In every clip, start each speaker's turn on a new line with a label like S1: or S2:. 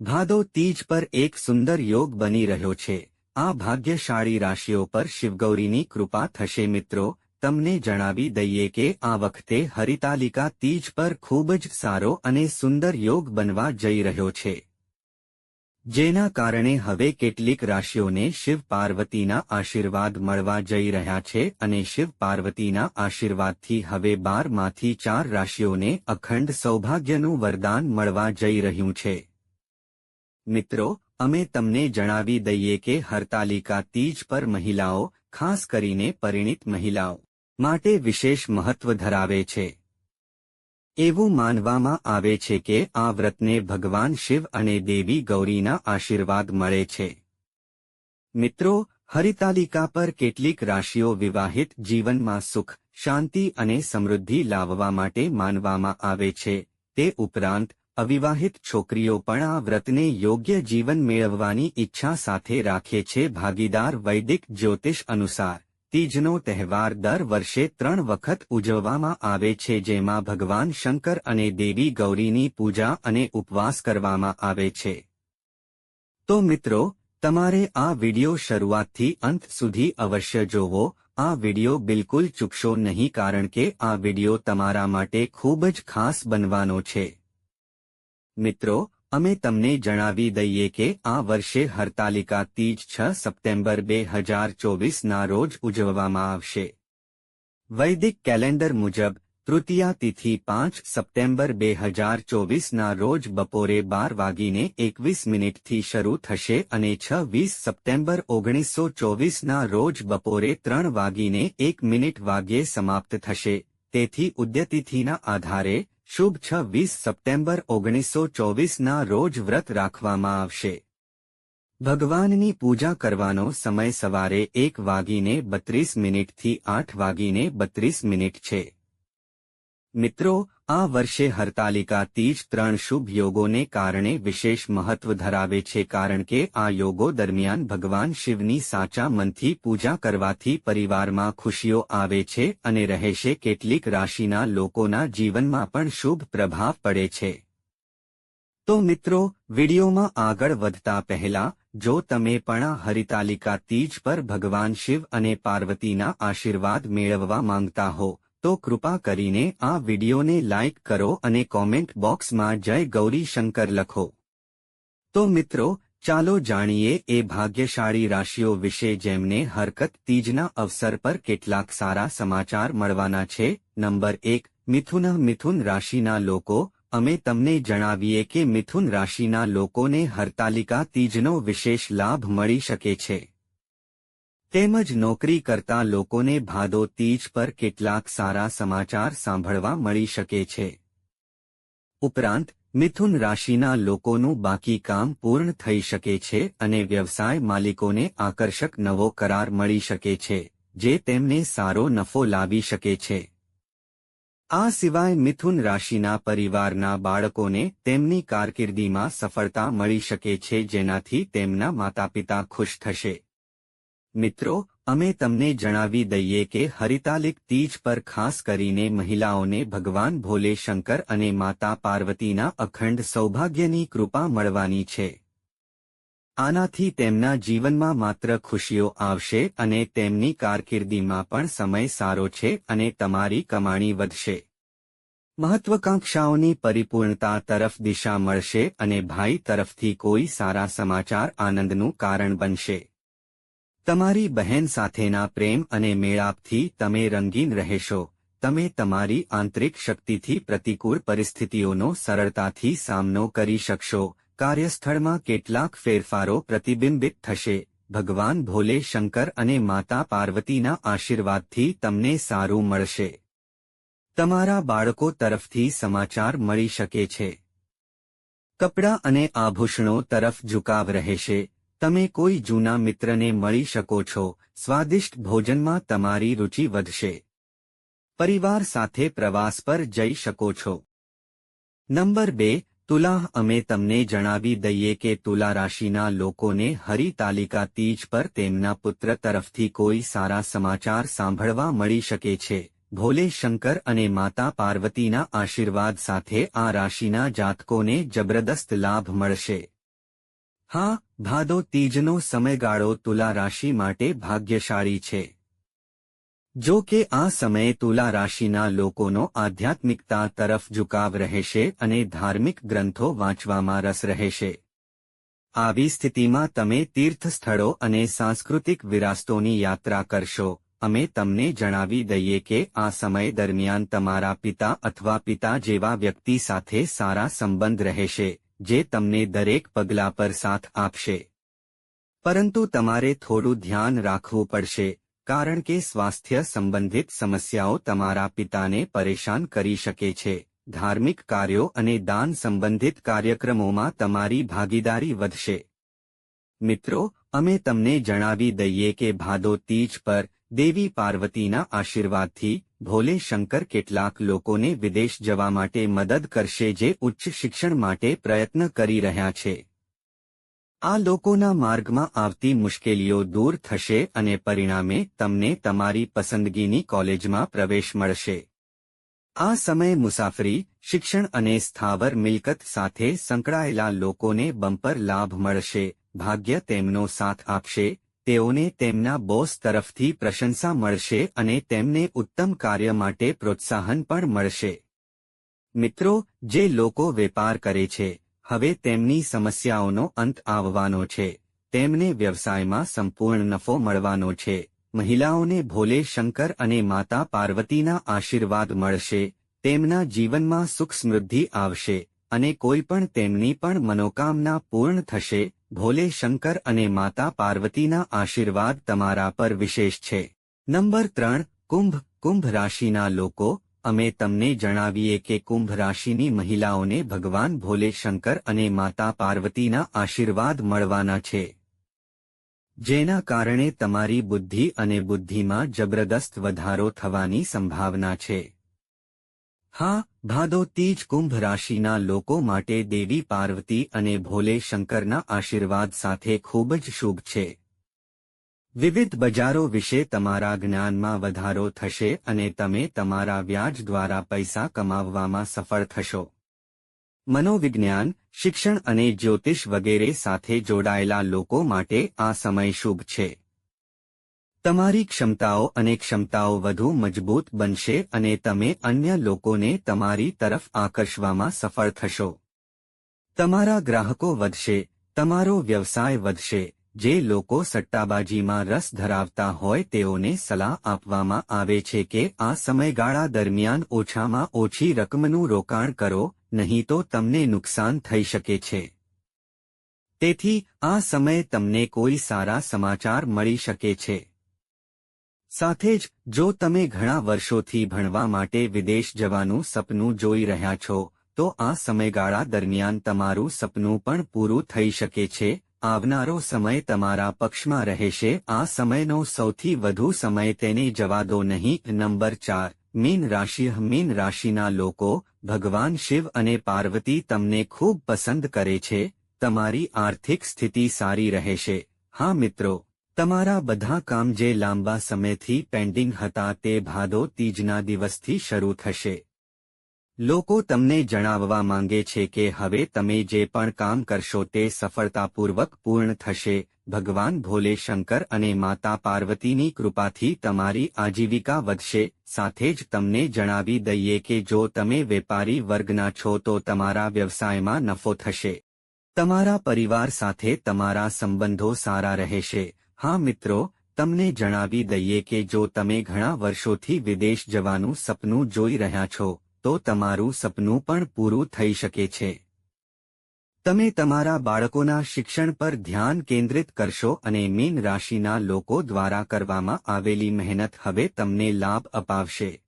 S1: ભાદો તીજ પર એક સુંદર યોગ બની રહ્યો છે. આ ભાગ્યશાળી રાશિઓ પર શિવગૌરીની કૃપા થશે મિત્રો. તમને જણાવી દઈએ કે આ વખતે હરિતાલિકા તીજ પર ખૂબ જ સારો અને સુંદર યોગ બનવા જઈ રહ્યો છે. જેના કારણે હવે કેટલીક રાશિઓને શિવ પાર્વતીના આશીર્વાદ મળવા જઈ રહ્યા છે અને શિવ પાર્વતીના આશીર્વાદથી હવે બારમાંથી ચાર રાશિઓને અખંડ સૌભાગ્યનું વરદાન મળવા જઈ રહ્યું છે. મિત્રો, અમે તમને જણાવી દઈએ કે હરતાલિકા તીજ પર મહિલાઓ, ખાસ કરીને પરિણિત મહિલાઓ, માટે વિશેષ મહત્વ ધરાવે છે. એવું માનવામાં આવે છે કે આ વ્રતને ભગવાન શિવ અને દેવી ગૌરીના આશીર્વાદ મળે છે. મિત્રો, હરિતાલિકા પર કેટલીક રાશિઓ વિવાહિત જીવનમાં સુખ, શાંતિ અને સમૃદ્ધિ લાવવા માટે માનવામાં આવે છે. તે ઉપરાંત અવિવાહિત છોકરીઓ પણ આ વ્રતને યોગ્ય જીવન મેળવવાની ઈચ્છા સાથે રાખે છે. ભાગીદાર વૈદિક જ્યોતિષ અનુસાર, તીજનો તહેવાર દર વર્ષે ત્રણ વખત ઉજવવામાં આવે છે, જેમાં ભગવાન શંકર અને દેવી ગૌરીની પૂજા અને ઉપવાસ કરવામાં આવે છે. તો મિત્રો, તમારે આ વિડિયો શરૂઆતથી અંત સુધી અવશ્ય જોવો. આ વિડિયો બિલકુલ ચૂકશો નહીં, કારણ કે આ વિડિયો તમારા માટે ખૂબ જ ખાસ બનવાનો છે. મિત્રો, અમે તમને જણાવી દઈએ કે આ વર્ષે હરતાલિકા તીજ છ સપ્ટેમ્બર બે હજાર ચોવીસના રોજ ઉજવવામાં આવશે. વૈદિક કેલેન્ડર મુજબ, તૃતીયા તિથિ પાંચ સપ્ટેમ્બર બે હજાર ચોવીસના રોજ બપોરે બાર વાગીને એકવીસ મિનિટથી શરૂ થશે અને છ વીસ સપ્ટેમ્બર ઓગણીસો ચોવીસના રોજ બપોરે ત્રણ વાગીને એક મિનિટ વાગ્યે સમાપ્ત થશે. તેથી ઉદ્યતિથિના આધારે શુભ છવ્વીસ સપ્ટેમ્બર ઓગણીસો ચોવીસના રોજ વ્રત રાખવામાં આવશે. ભગવાનની પૂજા કરવાનો સમય સવારે એક વાગીને બત્રીસ મિનિટથી આઠ વાગીને બત્રીસ મિનિટ છે. મિત્રો, આ વર્ષે હરતાલિકા તીજ ત્રણ શુભ યોગોને કારણે વિશેષ મહત્વ ધરાવે છે કારણ કે આ યોગો દરમિયાન ભગવાન શિવની સાચા મનથી પૂજા કરવાથી પરિવારમાં ખુશીઓ આવે છે અને રહેશે કેટલીક રાશિના લોકોના જીવનમાં પણ શુભ પ્રભાવ પડે છે. તો મિત્રો, વિડીયોમાં આગળ વધતા પહેલા, જો તમે પણ આ હરિતાલિકા તીજ પર ભગવાન શિવ અને પાર્વતીના આશીર્વાદ મેળવવા માંગતા હો તો કૃપા કરીને આ વિડીયોને લાઇક કરો અને કોમેન્ટ બોક્સમાં જય ગૌરી શંકર લખો. તો મિત્રો, ચાલો જાણીએ એ ભાગ્યશાળી રાશિઓ વિશે જેમને હરકત તીજના અવસર પર કેટલાક સારા સમાચાર મળવાના છે. નંબર એક, મિથુન મિથુન રાશિના લોકો. અમે તમને જણાવીએ કે મિથુન રાશિના લોકોને હરતાલિકા તીજનો વિશેષ લાભ મળી શકે છે. તેમજ નોકરી કરતા લોકોને ભાદો તીજ પર કેટલાક સારા સમાચાર સાંભળવા મળી શકે છે. ઉપરાંત, મિથુન રાશિના લોકોનું બાકી કામ પૂર્ણ થઈ શકે છે અને વ્યવસાય માલિકોને આકર્ષક નવો કરાર મળી શકે છે, જે તેમને સારો નફો લાવી શકે છે. આ સિવાય મિથુન રાશિના પરિવારના બાળકોને તેમની કારકિર્દીમાં સફળતા મળી શકે છે જેનાથી તેમના માતાપિતા ખુશ થશે. મિત્રો, અમે તમને જણાવી દઈએ કે હરિતાલિક તીજ પર ખાસ કરીને મહિલાઓને ભગવાન ભોલે શંકર અને માતા પાર્વતીના અખંડ સૌભાગ્યની કૃપા મળવાની છે. આનાથી તેમના જીવનમાં માત્ર ખુશીઓ આવશે અને તેમની કારકિર્દીમાં પણ સમય સારો છે અને તમારી કમાણી વધશે. મહત્વકાંક્ષાઓની પરિપૂર્ણતા તરફ દિશા મળશે અને ભાઈ તરફથી કોઈ સારા સમાચાર આનંદનું કારણ બનશે. તમારી બહેન સાથેના પ્રેમ અને મેળાપથી તમે રંગીન રહેશો. તમે તમારી આંતરિક શક્તિથી પ્રતિકૂળ પરિસ્થિતિઓનો સરળતાથી સામનો કરી શકશો. કાર્યસ્થળમાં કેટલાક ફેરફારો પ્રતિબિંબિત થશે. ભગવાન ભોલે શંકર અને માતા પાર્વતીના આશીર્વાદથી તમને સારું મળશે. તમારા બાળકો તરફથી સમાચાર મળી શકે છે. કપડાં અને આભૂષણો તરફ ઝુકાવ રહેશે. તમે કોઈ જૂના મિત્રને મળી શકો છો, સ્વાદિષ્ટ ભોજનમાં તમારી રુચિ વધશે. પરિવાર સાથે પ્રવાસ પર જઈ શકો છો. નંબર બે, તુલા, અમે તમને જણાવી દઈએ કે તુલા રાશિના લોકોને હરિતાલિકા તીજ પર તેમના પુત્ર તરફથી કોઈ સારા સમાચાર સાંભળવા મળી શકે છે. ભોલે શંકર અને માતા પાર્વતીના આશીર્વાદ સાથે આ રાશિના જાતકોને જબરદસ્ત લાભ મળશે. હા ભાદો તીજનો સમયગાળો તુલા રાશિ માટે ભાગ્યશાળી છે. જો કે આ સમયે તુલા રાશિના લોકોનો આધ્યાત્મિકતા તરફ ઝુકાવ રહેશે અને ધાર્મિક ગ્રંથો વાંચવામાં રસ રહેશે. આવી સ્થિતિમાં તમે તીર્થ સ્થળો અને સાંસ્કૃતિક વિરાસતોની યાત્રા કરશો. અમે તમને જણાવી દઈએ કે આ સમય દરમિયાન તમારા પિતા અથવા પિતા જેવા વ્યક્તિ સાથે સારા સંબંધ રહેશે. જે તમને દરેક પગલા પર સાથ આપશે. પરંતુ તમારે થોડું ધ્યાન રાખવું પડશે, કારણ કે સ્વાસ્થ્ય સંબંધિત સમસ્યાઓ તમારા પિતાને પરેશાન કરી શકે છે. ધાર્મિક કાર્યો અને દાન સંબંધિત કાર્યક્રમોમાં તમારી ભાગીદારી વધશે. મિત્રો, અમે તમને જણાવી દઈએ કે ભાદો તીજ પર દેવી પાર્વતીના આશીર્વાદથી ભોલે શંકર કેટલાક લોકોને વિદેશ જવા માટે મદદ કરશે જે ઉચ્ચ શિક્ષણ માટે પ્રયત્ન કરી રહ્યા છે. આ લોકોના માર્ગમાં આવતી મુશ્કેલીઓ દૂર થશે અને પરિણામે તમને તમારી પસંદગીની કોલેજમાં પ્રવેશ મળશે. આ સમયે મુસાફરી, શિક્ષણ અને સ્થાવર મિલકત સાથે સંકળાયેલા લોકોને બમ્પર લાભ મળશે, ભાગ્ય તેમનો સાથ આપશે તેઓને તેમના બોસ તરફથી પ્રશંસા મળશે અને તેમને ઉત્તમ કાર્ય માટે પ્રોત્સાહન પણ મળશે. મિત્રો, જે લોકો વેપાર કરે છે, હવે તેમની સમસ્યાઓનો અંત આવવાનો છે. તેમને વ્યવસાયમાં સંપૂર્ણ નફો મળવાનો છે. મહિલાઓને ભોલે શંકર અને માતા પાર્વતીના આશીર્વાદ મળશે, તેમના જીવનમાં સુખ સમૃદ્ધિ આવશે અને કોઈ પણ તેમની પણ મનોકામના પૂર્ણ થશે ભોલે શંકર અને માતા પાર્વતીના આશીર્વાદ તમારા પર વિશેષ છે. નંબર ત્રણ, કુંભ કુંભ રાશિના લોકો, અમે તમને જણાવીએ કે કુંભ રાશિની મહિલાઓને ભગવાન ભોલે શંકર અને માતા પાર્વતીના આશીર્વાદ મળવાના છે. જેના કારણે તમારી બુદ્ધિ અને બુદ્ધિમાં જબરદસ્ત વધારો થવાની સંભાવના છે. હા ભાદો તીજ કુંભ રાશિના લોકો માટે દેવી પાર્વતી અને ભોલે શંકરના આશીર્વાદ સાથે ખૂબ જ શુભ છે. વિવિધ બજારો વિશે તમારા જ્ઞાનમાં વધારો થશે અને તમે તમારા વ્યાજ દ્વારા પૈસા કમાવવામાં સફળ થશો. મનોવિજ્ઞાન, શિક્ષણ અને જ્યોતિષ વગેરે સાથે જોડાયેલા લોકો માટે આ સમય શુભ છે. તમારી ક્ષમતાઓ અને ક્ષમતાઓ વધુ મજબૂત બનશે અને તમે અન્ય લોકોને તમારી તરફ આકર્ષવામાં સફળ થશો. તમારા ગ્રાહકો વધશે, તમારો વ્યવસાય વધશે, જે લોકો સટ્ટાબાજીમાં રસ ધરાવતા હોય તેઓને સલાહ આપવામાં આવે છે કે આ સમયગાળા દરમિયાન ઓછામાં ઓછી રકમનું રોકાણ કરો, નહીં તો તમને નુકસાન થઈ શકે છે. તેથી, આ સમયે તમને કોઈ સારા સમાચાર મળી શકે છે. સાથે જ, જો તમે ઘણા વર્ષોથી ભણવા માટે વિદેશ જવાનું સપનું જોઈ રહ્યા છો, તો આ સમયગાળા દરમિયાન તમારું સપનું પણ પૂરું થઈ શકે છે, આવનારો સમય તમારા પક્ષમાં રહેશે, આ સમયનો સૌથી વધુ સમય તેને જવા દો નહીં, નંબર ચાર, મીન રાશિ, મીન રાશિના લોકો, ભગવાન શિવ અને પાર્વતી તમને ખૂબ પસંદ કરે છે, તમારી આર્થિક સ્થિતિ સારી રહેશે, હા મિત્રો તમારા બધા કામ જે લાંબા સમયથી પેન્ડિંગ હતા તે ભાદો તીજના દિવસથી શરૂ થશે. લોકો તમને જણાવવા માંગે છે કે હવે તમે જે પણ કામ કરશો તે સફળતાપૂર્વક પૂર્ણ થશે. ભગવાન ભોલે શંકર અને માતા પાર્વતીની કૃપાથી તમારી આજીવિકા વધશે. સાથે જ તમને જણાવી દઈએ કે જો તમે વેપારી વર્ગના છો તો તમારા વ્યવસાયમાં નફો થશે. તમારા પરિવાર સાથે તમારા સંબંધો સારા રહેશે. હા મિત્રો, તમને જણાવી દઈએ કે જો તમે ઘણા વર્ષોથી વિદેશ જવાનું સપનું જોઈ રહ્યા છો, તો તમારું સપનું પણ પૂરું થઈ શકે છે. તમે તમારા બાળકોના શિક્ષણ પર ધ્યાન કેન્દ્રિત કરશો અને મીન રાશિના લોકો દ્વારા કરવામાં આવેલી મહેનત હવે તમને લાભ અપાવશે.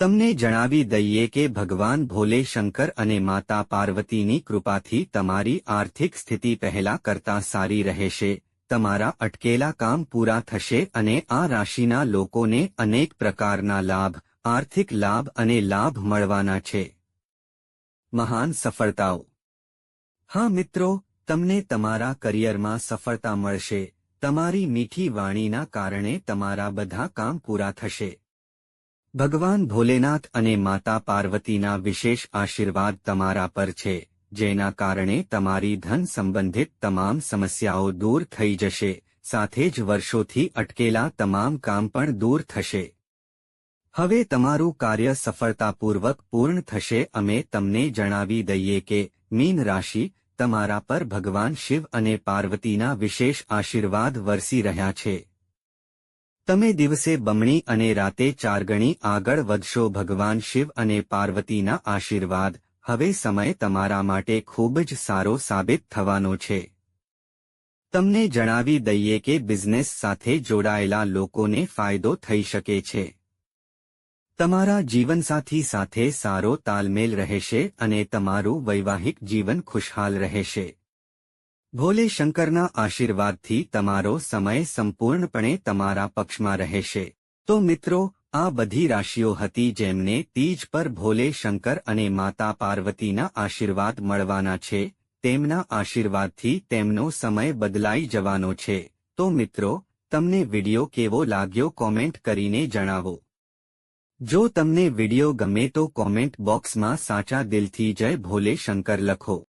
S1: તમને જણાવી દઈએ કે ભગવાન ભોલે શંકર અને માતા પાર્વતીની કૃપાથી તમારી આર્થિક સ્થિતિ પહેલા કરતા સારી રહેશે તમારા અટકેલા કામ પૂરા થશે અને આ રાશિના લોકોને અનેક પ્રકારના લાભ, આર્થિક લાભ અને લાભ મળવાના છે. મહાન સફળતાઓ. હા મિત્રો, તમને તમારા કરિયરમાં સફળતા મળશે. તમારી મીઠી વાણીના કારણે તમારા બધા કામ પૂરા થશે. ભગવાન ભોલેનાથ અને માતા પાર્વતીના વિશેષ આશીર્વાદ તમારા પર છે. જેના કારણે તમારી ધન સંબંધિત તમામ સમસ્યાઓ દૂર થઈ જશે, સાથે જ વર્ષોથી અટકેલા તમામ કામ પણ દૂર થશે. હવે તમારું કાર્ય સફળતાપૂર્વક પૂર્ણ થશે, અમે તમને જણાવી દઈએ કે, મીન રાશિ, તમારા પર ભગવાન શિવ અને પાર્વતીના વિશેષ આશીર્વાદ વરસી રહ્યા છે. તમે દિવસે બમણી અને રાતે ચારગણી આગળ વધશો, ભગવાન શિવ અને પાર્વતીના આશીર્વાદ હવે સમય તમારા માટે ખૂબ જ સારો સાબિત થવાનો છે. તમને જણાવી દઈએ કે બિઝનેસ સાથે જોડાયેલા લોકોને ફાયદો થઈ શકે છે. તમારા જીવનસાથી સાથે સારો તાલમેલ રહેશે અને તમારું વૈવાહિક જીવન ખુશહાલ રહેશે. ભોલે શંકરના આશીર્વાદથી તમારો સમય સંપૂર્ણપણે તમારા પક્ષમાં રહેશે. તો મિત્રો આ બધી રાશિઓ હતી જેમને તીજ પર ભોલે શંકર અને માતા પાર્વતીના આશીર્વાદ મળવાના છે, તેમના આશીર્વાદથી તેમનો સમય બદલાઈ જવાનો છે. તો મિત્રો, તમને વિડિયો કેવો લાગ્યો કોમેન્ટ કરીને જણાવો. જો તમને વિડિયો ગમે તો કોમેન્ટ બોક્સમાં સાચા દિલથી જય ભોલે શંકર લખો.